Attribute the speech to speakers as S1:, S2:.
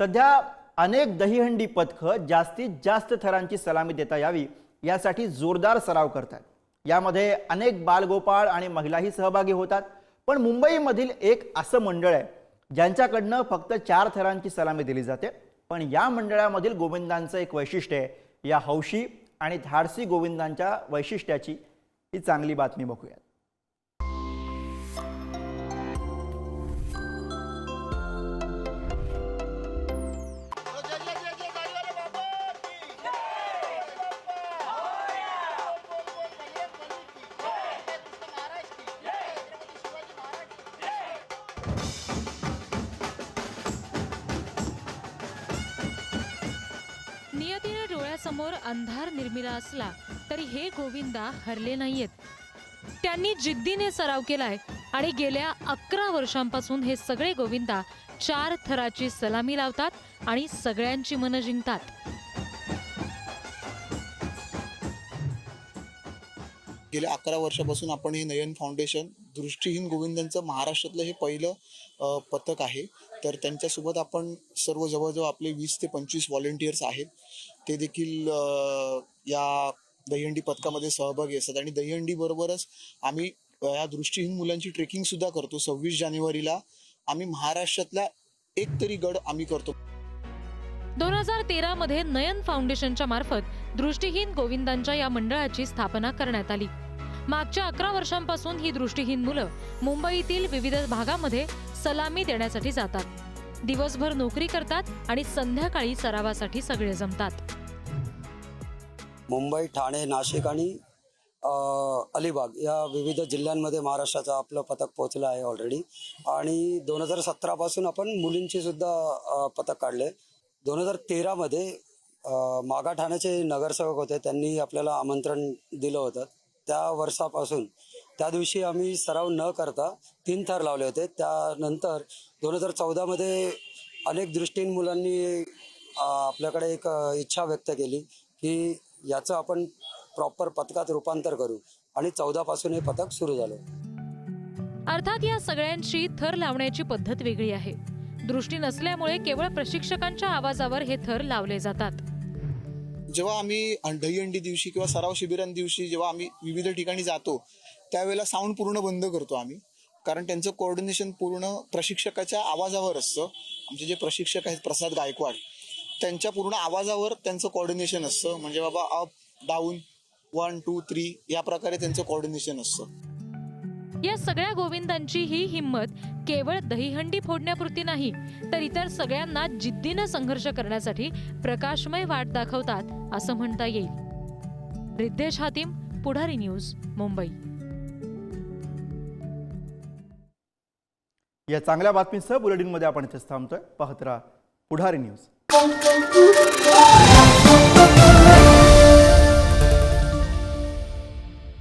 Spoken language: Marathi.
S1: सध्या अनेक दहीहंडी पथकं जास्तीत जास्त थरांची सलामी देता यावी यासाठी जोरदार सराव करतात यामध्ये अनेक बालगोपाळ आणि महिलाही सहभागी होतात पण मुंबईमधील एक असं मंडळ आहे ज्यांच्याकडनं फक्त चार थरांची सलामी दिली जाते. पण या मंडळामधील गोविंदांचं एक वैशिष्ट्य आहे या हौशी आणि धाडसी गोविंदांच्या वैशिष्ट्याची ही चांगली बातमी बघूयात.
S2: डोळ्यासमोर अंधार निर्मिला असला तरी हे गोविंदा हरले नाहीयेत. त्यांनी जिद्दीने सराव केलाय आणि गेल्या अकरा वर्षांपासून हे सगळे गोविंदा चार थराची सलामी लावतात आणि सगळ्यांची मनं जिंकतात.
S3: गेल्या अकरा वर्षापासून आपण हे नयन फाउंडेशन दृष्टीहीन गोविंदांचं महाराष्ट्रातलं हे पहिलं पथक आहे. तर त्यांच्यासोबत आपण सर्व जवळजवळ आपले वीस ते पंचवीस व्हॉलेंटियर्स आहेत. ते देखील या दहीहंडी पथकामध्ये सहभागी असतात. आणि दहीहंडी बरोबरच आम्ही या दृष्टीहीन मुलांची ट्रेकिंग सुद्धा करतो. सव्वीस जानेवारीला आम्ही महाराष्ट्रातला एक तरी गड आम्ही करतो.
S2: दोन हजार तेरा मध्ये नयन फाउंडेशनच्या मार्फत दृष्टीहीन गोविंदांच्या या मंडळाची स्थापना करण्यात आली. मागच्या अकरा वर्षांपासून ही दृष्टीहीन मुलं मुंबईतील विविध भागामध्ये सलामी देण्यासाठी जातात. दिवसभर नोकरी करतात आणि संध्याकाळी सरावासाठी सगळे जमतात.
S4: मुंबई ठाणे नाशिक आणि अलिबाग या विविध जिल्ह्यांमध्ये महाराष्ट्राचं आपलं पथक पोहोचलं आहे ऑलरेडी आणि दोन हजार सतरापासून आपण मुलींची सुद्धा पथक काढले. दोन हजार तेरामध्ये मागा ठाण्याचे नगरसेवक होते त्यांनी आपल्याला आमंत्रण दिलं होतं. त्या वर्षापासून त्या दिवशी आम्ही सराव न करता तीन थर लावले होते. त्यानंतर दोन हजार चौदामध्ये अनेक दृष्टीन मुलांनी आपल्याकडे एक इच्छा व्यक्त केली की याचं आपण प्रॉपर पथकात रूपांतर करू. आणि चौदा पासून हे पथक सुरू झालं.
S2: अर्थात या सगळ्यांची थर लावण्याची पद्धत वेगळी आहे. दृष्टी नसल्यामुळे केवळ प्रशिक्षकांच्या आवाजावर हे थर लावले जातात.
S3: जेव्हा आम्ही दहीहंडी दिवशी किंवा सराव शिबिरां दिवशी जेव्हा आम्ही विविध ठिकाणी जातो त्यावेळेला साऊंड पूर्ण बंद करतो आम्ही. कारण त्यांचं कोऑर्डिनेशन पूर्ण प्रशिक्षकाच्या आवाजावर असतं. आमचे जे प्रशिक्षक आहेत प्रसाद गायकवाड त्यांच्या पूर्ण आवाजावर त्यांचं कोऑर्डिनेशन असतं. म्हणजे बाबा up down one two three या प्रकारे त्यांचं कोऑर्डिनेशन असतं.
S2: या सगळ्या गोविंदांची ही हिंमत केवळ दहीहंडी फोडण्यापुरती नाही तर इतर सगळ्यांना जिद्दीनं संघर्ष करण्यासाठी प्रकाशमय वाट दाखवतात असं म्हणता येईल. रिद्देश हातीम पुढारी न्यूज मुंबई.
S1: या चांगल्या बातमीसह बुलेटिनमध्ये आपण इथेच थांबतोय. पाहत राहा पुढारी न्यूज.